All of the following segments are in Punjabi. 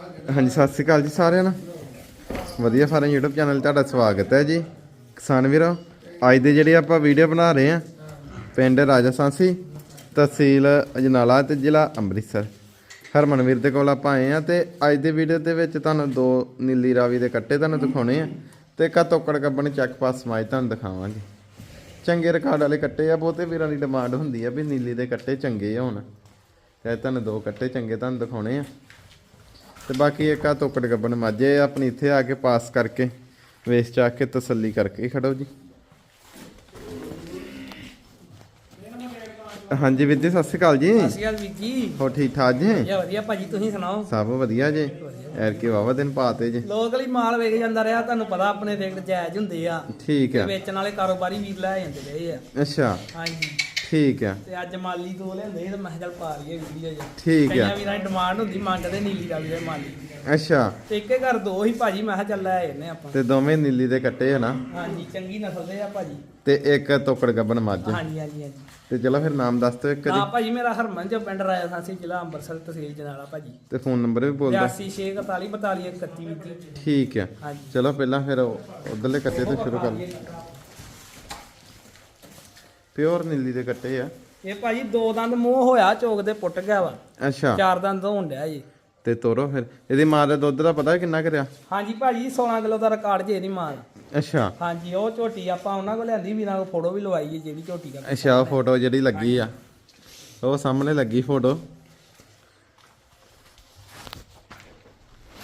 ਹਾਂਜੀ, ਸਤਿ ਸ਼੍ਰੀ ਅਕਾਲ ਜੀ ਸਾਰਿਆਂ ਨੂੰ। ਵਧੀਆ ਫਾਰਮ YouTube ਚੈਨਲ ਤੁਹਾਡਾ ਸਵਾਗਤ ਹੈ ਜੀ। ਕਿਸਾਨ ਵੀਰੋ, ਅੱਜ ਦੇ ਜਿਹੜੇ ਆਪਾਂ ਵੀਡੀਓ ਬਣਾ ਰਹੇ ਆ ਪਿੰਡ ਰਾਜਾ ਸਾਂਸੀ, ਤਹਿਸੀਲ ਅਜਨਾਲਾ ਤੇ ਜ਼ਿਲ੍ਹਾ ਅੰਮ੍ਰਿਤਸਰ। ਹਰਮਨਵੀਰ ਦੇ ਕੋਲ ਆਪਾਂ ਆਏ ਆ ਤੇ ਅੱਜ ਦੇ ਵੀਡੀਓ ਦੇ ਵਿੱਚ ਤੁਹਾਨੂੰ ਦੋ ਨੀਲੀ ਰਾਵੀ ਦੇ ਕੱਟੇ ਤੁਹਾਨੂੰ ਦਿਖਾਉਣੇ ਆ ਤੇ ਇੱਕ ਆ ਤੋਕੜ ਕੱਬਣ ਚੱਕ ਪਾਸ ਸਮਾਜ ਤੁਹਾਨੂੰ ਦਿਖਾਵਾਂਗੇ। ਚੰਗੇ ਰਿਕਾਰਡ ਵਾਲੇ ਕੱਟੇ ਆ, ਬਹੁਤੇ ਵੀਰਾਂ ਦੀ ਡਿਮਾਂਡ ਹੁੰਦੀ ਆ ਵੀ ਨੀਲੀ ਦੇ ਕੱਟੇ ਚੰਗੇ ਹੋਣ ਹੁਣ। ਤੇ ਤੁਹਾਨੂੰ ਦੋ ਕੱਟੇ ਚੰਗੇ ਤੁਹਾਨੂੰ ਦਿਖਾਉਣੇ ਆ। ਤੇ ਬਾਕੀ ਇੱਕ ਆ ਤੋਕੜ ਗੱਬਣ ਮਾਝੇ ਆਪਣੀ ਇੱਥੇ ਆ ਕੇ ਪਾਸ ਕਰਕੇ ਵੇਸ ਚਾ ਕੇ ਤਸੱਲੀ ਕਰਕੇ ਖੜੋ ਜੀ। ਹਾਂਜੀ ਵੀਰ ਜੀ ਸਤਿ ਸ਼੍ਰੀ ਅਕਾਲ ਜੀ। ਵੀਰ ਜੀ। ਹੋ ਠੀਕ ਠਾਕ ਜੀ? ਵਧੀਆ ਵਧੀਆ ਭਾਜੀ ਤੁਸੀਂ ਸੁਣਾਓ? ਸਭ ਵਧੀਆ ਜੀ। ਐਰ ਕੀ ਵਾਵਾ ਦਿਨ ਪਾਤੇ ਜੀ। ਲੋਕਲੀ ਮਾਲ ਵੇਖ ਜਾਂਦਾ ਰਿਹਾ ਤੁਹਾਨੂੰ ਪਤਾ ਆਪਣੇ ਰੇਟ ਜਾਇਜ਼ ਹੁੰਦੇ ਆ। ਠੀਕ ਤੇ ਆ ਵੇਚਣ ਵਾਲੇ ਕਾਰੋਬਾਰੀ ਵੀਰ ਲੈ ਜਾਂਦੇ ਰਹੇ ਆ। ਅੱਛਾ। ਹਾਂਜੀ। ਠੀਕ ਆ। ਤੇ ਅੱਜ ਮਾਲੀ ਦੋ ਲਿਆਂਦੇ ਸੀ ਤੇ ਮੈਂ ਕਿਹਾ ਚੱਲ ਪਾ ਲਈਏ ਵੀਡੀਓ ਜੀ ਠੀਕ ਆ। ਕਈਆਂ ਵੀਰਾਂ ਦੀ ਡਿਮਾਂਡ ਹੁੰਦੀ ਮੰਗਦੇ ਨੀਲੀ ਦੇ ਮਾਲੀ। ਅੱਛਾ। ਤੇ ਇੱਕੇ ਘਰ ਦੋ ਹੀ ਭਾਜੀ ਮੈਂ ਕਿਹਾ ਚੱਲ ਲੈ ਜੰਨੇ ਆਪਾਂ। ਤੇ ਦੋਵੇਂ ਨੀਲੀ ਦੇ ਕੱਟੇ ਆ ਨਾ? ਹਾਂਜੀ ਚੰਗੀ ਨਸਲ ਦੇ ਆ ਭਾਜੀ। ਤੇ ਇੱਕ ਤੋਕੜ ਗੱਬਣ ਮੱਝ। ਹਾਂਜੀ ਹਾਂਜੀ ਹਾਂਜੀ। ਤੇ ਚਲੋ ਫਿਰ ਨਾਮ ਦੱਸ ਦਿਓ ਇੱਕ ਹਾਂ ਜੀ ਭਾਜੀ ਮੇਰਾ ਹਰਮਨ ਜੋ ਪਿੰਡ ਰਾਇਆ ਸਾਸੀ ਜ਼ਿਲ੍ਹਾ ਅੰਮ੍ਰਿਤਸਰ ਤਹਿਸੀਲ ਜਨਾਲਾ ਭਾਜੀ। ਤੇ ਫੋਨ ਨੰਬਰ ਵੀ ਬੋਲ ਦਿਓ। 86 42 ਵੀਰ ਜੀ ਠੀਕ ਆ। ਹਾਂਜੀ। ਚਲੋ ਪਹਿਲਾਂ ਫਿਰ ਉਧਰਲੇ ਕੱਟੇ ਤੋਂ ਸ਼ੁਰੂ ਕਰ ਪਿਓਰ ਨੀਲੀ ਦੇ ਕੱਟੇ ਆ। ਇਹ ਭਾਜੀ ਦੋ ਦੰਦ ਮੂੰਹ ਹੋਇਆ ਚੋਕ ਦੇ ਪੁੱਟ ਗਿਆ ਵਾ। ਅੱਛਾ। ਚਾਰ ਦੰਦ ਹੋਣ ਡਿਆ ਜੀ। ਤੇ ਤੋਰੋ ਫਿਰ। ਇਹਦੀ ਮਾਂ ਦੇ ਦੁੱਧ ਦਾ ਪਤਾ ਕਿੰਨਾ ਕਰਿਆ ਹਾਂਜੀ ਭਾਜੀ 16 ਕਿਲੋ ਦਾ ਰਿਕਾਰਡ ਜੇ ਨਹੀਂ ਮਾਲ ਅੱਛਾ। ਹਾਂਜੀ ਉਹ ਝੋਟੀ ਆਪਾਂ ਉਹਨਾਂ ਕੋਲ ਲਿਆਂਦੀ ਵੀਰਾਂ ਕੋਲ ਫੋਟੋ ਵੀ ਲਵਾਈ ਹੈ ਜਿਹੜੀ ਝੋਟੀ ਦਾ। ਅੱਛਾ ਉਹ ਫੋਟੋ ਜਿਹੜੀ ਲੱਗੀ ਆ। ਉਹ ਸਾਹਮਣੇ ਲੱਗੀ ਫੋਟੋ।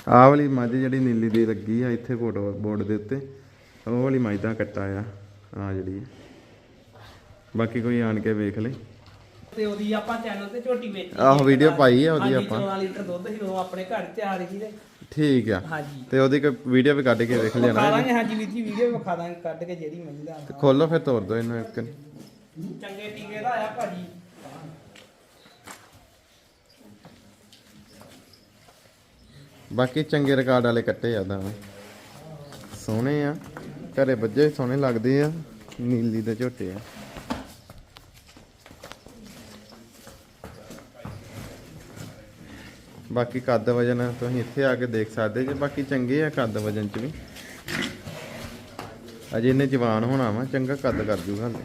ਆਹ ਵਾਲੀ ਮੱਝ ਜਿਹੜੀ ਨੀਲੀ ਦੀ ਲੱਗੀ ਆ ਇੱਥੇ ਫੋਟੋ ਬੋਰਡ ਦੇ ਉੱਤੇ। ਉਹ ਵਾਲੀ ਮੱਝ ਦਾ ਕੱਟਾ ਆ ਆ ਜਿਹੜੀ ਬਾਕੀ ਕੋਈ ਆਣ ਕੇ ਵੇਖ ਲੇ ਤੇ ਉਹਦੀ ਆਪਾਂ ਚੈਨਲ ਤੇ ਝੋਟੀ ਵੇਚੀ ਆਹੋ ਵੀਡੀਓ ਪਾਈ ਆ ਉਹਦੀ ਆਪਾਂ। 14 ਲੀਟਰ ਦੁੱਧ ਸੀ ਉਹ ਆਪਣੇ ਘਰ ਤਿਆਰ ਸੀ ਤੇ। ਠੀਕ ਆ। ਹਾਂਜੀ। ਤੇ ਉਹਦੀ ਕੋਈ ਵੀਡੀਓ ਵੀ ਕੱਢ ਕੇ ਵੇਖ ਲੈਣਾ ਦਾਂਗੇ ਹਾਂਜੀ ਜੀ ਵੀਡੀਓ ਵਿਖਾ ਦਾਂਗੇ ਕੱਢ ਕੇ ਜਿਹੜੀ ਮਹਿੰਦਾ ਤੇ ਖੋਲੋ ਫਿਰ ਤੋਰ ਦੋ ਇਹਨੂੰ ਇੱਕ। ਚੰਗੇ ਟੀਕੇ ਦਾ ਆਇਆ ਭਾਜੀ। ਬਾਕੀ ਚੰਗੇ ਰਿਕਾਰਡ ਵਾਲੇ ਕੱਟੇ ਆ ਤਾਂ ਸੋਹਣੇ ਆ। ਘਰੇ ਬੱਜੇ ਸੋਹਣੇ ਲੱਗਦੇ ਆ। ਨੀਲੀ ਦੇ ਝੋਟੇ ਆ। ਬਾਕੀ ਕੱਦ ਵਜਨ ਤੁਸੀਂ ਇੱਥੇ ਆ ਕੇ ਦੇਖ ਸਕਦੇ ਜੇ ਬਾਕੀ ਚੰਗੇ ਆ ਕੱਦ ਵਜਨ ਚ ਵੀ। ਅਜੇ ਇਹਨੇ ਜਵਾਨ ਹੋਣਾ ਵਾ ਚੰਗਾ ਕੱਦ ਕਰ ਜੂਗਾ ਹਲੇ।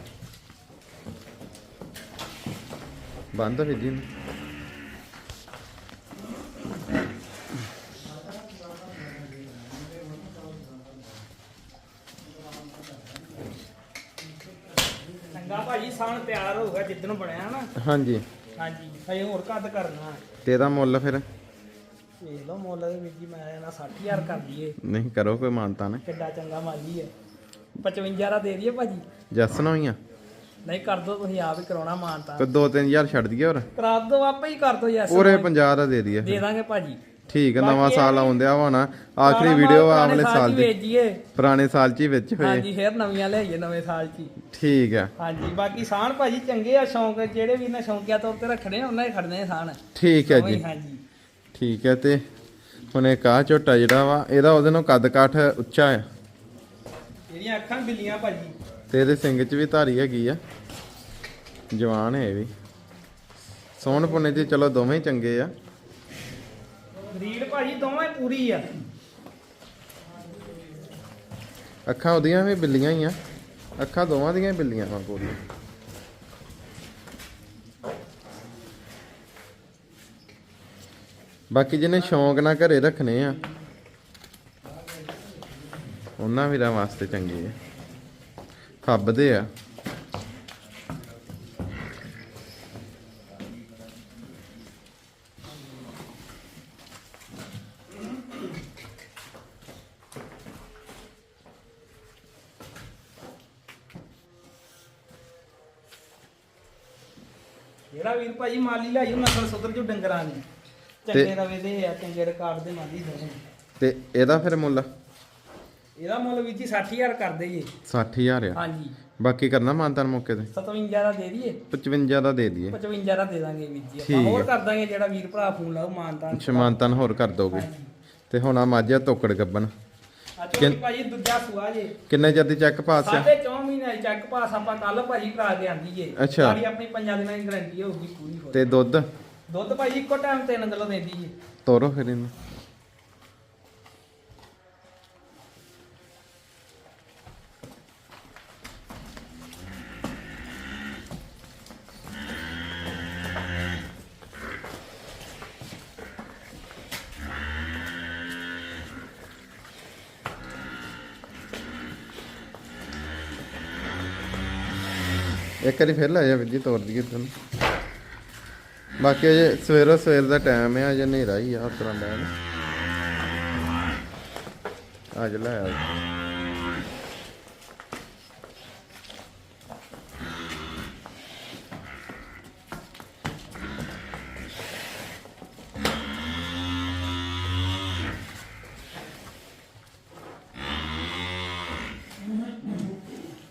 ਬੰਦ ਹੋ ਜੀ। ਚੰਗਾ ਭਾਜੀ ਸਾਣ ਤਿਆਰ ਹੋਊਗਾ ਜਿੱਦਣ ਬਣਿਆ ਨਾ। ਹਾਂਜੀ। ਹਾਂਜੀ ਹਜੇ ਹੋਰ ਕੱਦ ਕਰਨਾ। ਤੇ ਇਹਦਾ ਮੁੱਲ ਫਿਰ। ਵੇਖ ਲਓ ਮੁੱਲ ਦੇ ਵੀਰ ਜੀ ਮੈਂ ਨਾ 60000 ਕਰ ਦਈਏ। ਨਹੀਂ ਕਰੋ ਕੋਈ ਮਾਨਤਾ ਨੇ। ਕਿੱਡਾ ਚੰਗਾ ਮਾਲੀ ਹੈ। 55 ਦਾ ਦੇ ਦਈਏ ਭਾਜੀ। ਜੱਸਣਾ ਹੋਈਆਂ? ਨਹੀਂ ਕਰ ਦੋ ਤੁਸੀਂ ਆਪ ਹੀ ਕਰਾਉਣਾ ਮਾਨਤਾ। ਕੋਈ 2-3000 ਛੱਡ ਦਈਏ ਹੋਰ? ਕਰਾ ਦੋ ਆਪੇ ਹੀ ਕਰ ਦੋ ਯੈਸ ਪੂਰੇ 50 ਦਾ ਦੇ ਦਈਏ ਦੇ ਦਾਂਗੇ ਭਾਜੀ। ਠੀਕ ਹੈ ਨਵਾਂ ਸਾਲ ਆਉਂਦਿਆ ਵਾ ਨਾ। ਆਖਰੀ ਵੀਡੀਓ ਆ ਵਾਲੇ ਸਾਲ ਦੀ। ਪੁਰਾਣੇ ਸਾਲ ਚ ਹੀ ਵਿੱਚ ਹੋਏ। ਹਾਂਜੀ ਫੇਰ ਨਵੀਆਂ ਲਿਆਈਏ ਨਵੇਂ ਸਾਲ 'ਚ ਹੀ। ਠੀਕ ਆ। ਹਾਂਜੀ ਬਾਕੀ ਸਾਨ ਭਾਜੀ ਚੰਗੇ ਆ ਸ਼ੌਂਕ ਜਿਹੜੇ ਵੀ ਨੇ ਸ਼ੌਂਕਿਆ ਤੌਰ ਤੇ ਰੱਖਣੇ ਉਹਨਾਂ ਹੀ ਖੜਨੇ ਸਾਨ ਠੀਕ ਹੈ ਜੀ। ਹੀ, ਹਾਂਜੀ। ਠੀਕ ਹੈ ਤੇ ਹੁਣ ਇਹ ਕਾ ਝੋਟਾ ਜਿਹੜਾ ਵਾ ਇਹਦਾ ਉਹਦੇ ਨਾਲ ਕੱਦ ਕਾਠ ਉੱਚਾ ਆ। ਇਹਦੀਆਂ ਅੱਖਾਂ ਬਿੱਲੀਆਂ ਭਾਜੀ। ਤੇ ਇਹਦੇ ਸਿੰਘ ਚ ਵੀ ਧਾਰੀ ਹੈਗੀ ਆ। ਜਵਾਨ ਹੈ ਇਹ ਵੀ। ਸੋਹਣ ਪੁੰਨੇ ਚ ਚਲੋ ਦੋਵੇਂ ਹੀ ਚੰਗੇ ਆ। ਰੀੜ ਭਾਜੀ ਦੋਵੇਂ ਪੂਰੀ ਆ। ਅੱਖਾਂ ਉਹਦੀਆਂ ਵੀ ਬਿੱਲੀਆਂ ਹੀ ਆ। ਅੱਖਾਂ ਦੋਵਾਂ ਦੀਆਂ ਹੀ ਬਿੱਲੀਆਂ ਵਾ ਪੂਰੀਆਂ। ਬਾਕੀ ਜਿਹਨੇ ਸ਼ੌਂਕ ਨਾਲ ਘਰੇ ਰੱਖਣੇ ਆ, ਉਹਨਾਂ ਵੀਰਾਂ ਵਾਸਤੇ ਚੰਗੇ ਆ। ਫੱਬਦੇ ਆ। ਜਿਹੜਾ ਵੀਰ ਭਾਜੀ ਮਾਲੀ ਲਾਈ ਨਸਲ ਸੁਧਰ ਜੋ ਡੰਗਰਾਂ ਦੀ ਚੰਗੇ ਰਵੇ ਦੇ ਆ ਚੰਗੇ ਰਿਕਾਰਡ ਦੇ ਮਾਲੀ ਹੋਣ ਤੇ ਇਹਦਾ ਫਿਰ ਮੁੱਲ? ਇਹਦਾ ਮੁੱਲ ਵੀਰ ਜੀ 60000 ਕਰ ਦਈਏ। 60000 ਆ? ਹਾਂਜੀ। ਬਾਕੀ ਕਰਨਾ ਮਾਨਤਾਨ ਮੌਕੇ ਤੇ? 57 ਦਾ ਦੇ ਦਈਏ। 55 ਦਾ ਦੇ ਦਈਏ। 55 ਦਾ ਦੇ ਦਾਂਗੇ ਵੀਰ ਜੀ। ਆਪਾਂ ਹੋਰ। ਕਰ ਦਾਂਗੇ ਜਿਹੜਾ ਵੀਰ ਭਰਾ ਫੋਨ ਲਾਓ ਮਾਨਤਾ ਸ਼ਮਾਨਤਾਨ ਹੋਰ ਕਰ ਦੋਗੇ। ਤੇ ਹੁਣ ਆ ਮਾਝਾ ਤੋਕੜ ਗੱਬਨ ਅੱਜ ਭਾਜੀ ਦੂਜਾ ਸੁਆ ਜੇ। ਕਿੰਨੇ ਚਿਰ ਦੀ ਚੈੱਕ ਪਾਸ ਆ? ਸਾਢੇ ਚੌਂ ਮਹੀਨੇ ਚੈੱਕ ਪਾਸ ਆਪਾਂ ਕੱਲ ਭਾਜੀ ਕਰਾ ਕੇ ਆਂਦੀ ਜੇ। ਅੱਛਾ। ਸਾਡੀ ਆਪਣੀ ਪੰਜਾਂ ਦਿਨਾਂ ਦੀ ਗਾਰੰਟੀ ਹੋਊਗੀ ਪੂਰੀ ਤੇ ਦੁੱਧ? ਦੁੱਧ ਭਾਈ ਇੱਕੋ ਟਾਈਮ ਤੇ ਕਿਲੋ ਦੇਦੀ ਜੀ ਤੋਰੋ ਫਿਰ ਇਹਨੂੰ। ਇੱਕ ਵਾਰੀ ਫਿਰ ਲੈ ਜਾ ਵਿੱਜੀ ਤੋਰ ਦਈਏ ਤੈਨੂੰ ਬਾਕੀ ਅਜੇ ਸਵੇਰੋ ਸਵੇਰ ਦਾ ਟਾਈਮ ਆ, ਅਜੇ ਹਨੇਰਾ ਹੀ ਆ, ਉਸ ਤਰ੍ਹਾਂ ਦਾ ਨਾ ਅੱਜ ਆ।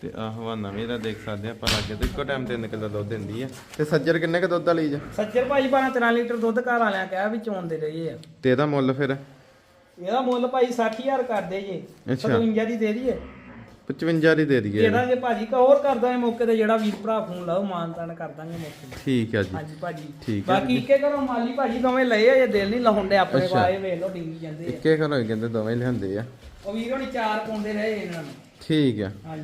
ਤੇ ਆਹ ਹਵਾਨਾ ਵੀ ਇਹਦਾ ਦੇਖ ਸਕਦੇ ਆਪਾਂ ਲੱਗੇ ਤੇ ਇੱਕੋ ਟਾਈਮ 3 ਕਿਲੋ ਦੁੱਧ ਦਿੰਦੀ ਆ। ਤੇ ਸੱਜਰ ਕਿੰਨੇ ਕ ਦੁੱਧ ਵਾਲੀ ਜੀ ਸੱਜਰ ਭਾਈ 12 13 ਲੀਟਰ ਦੁੱਧ ਘਰ ਵਾਲਿਆਂ ਕਿਹਾ ਵੀ ਚੋਂਦੇ ਰਹੇ ਆ। ਤੇ ਇਹਦਾ ਮੁੱਲ ਫਿਰ? ਇਹਦਾ ਮੁੱਲ ਭਾਈ 60000 ਕਰਦੇ ਜੇ। ਅੱਛਾ। 57 ਦੀ ਦੇ ਦਈਏ। 55 ਦੀ ਦੇ ਦਈਏ। ਇਹਦਾ ਜੇ ਭਾਜੀ ਕਾ ਹੋਰ ਕਰ ਦਾਂਗੇ ਮੌਕੇ ਤੇ ਜਿਹੜਾ ਵੀਰ ਭਰਾ ਫੋਨ ਲਾਓ ਮਾਨਤਾਨ ਕਰ ਦਾਂਗੇ ਮੌਕੇ ਤੇ। ਠੀਕ ਆ ਜੀ। ਹਾਂਜੀ ਭਾਜੀ। ਠੀਕ ਹੈ ਬਾਕੀ ਇੱਕੇ ਘਰੋਂ ਮਾਲੀ ਭਾਜੀ ਦੋਵੇਂ ਲਏ ਆ ਜੇ ਦਿਲ ਨਹੀਂ ਲਾਉਂਦੇ ਆਪਣੇ। ਵਾਏ ਵੇਖ ਲਓ ਡੀਵੀ ਜਾਂਦੇ ਆ। ਇੱਕੇ ਘਰੋਂ ਹੀ ਕਹਿੰਦੇ ਦੋਵੇਂ ਲਿਆਂਦੇ ਆ। ਉਹ ਵੀਰ ਹੋਣੀ ਚਾਰ ਪਾਉਂਦੇ ਰਹੇ ਇਹਨਾਂ ਨੂੰ। ਠੀਕ ਆ। ਹਾਂਜੀ।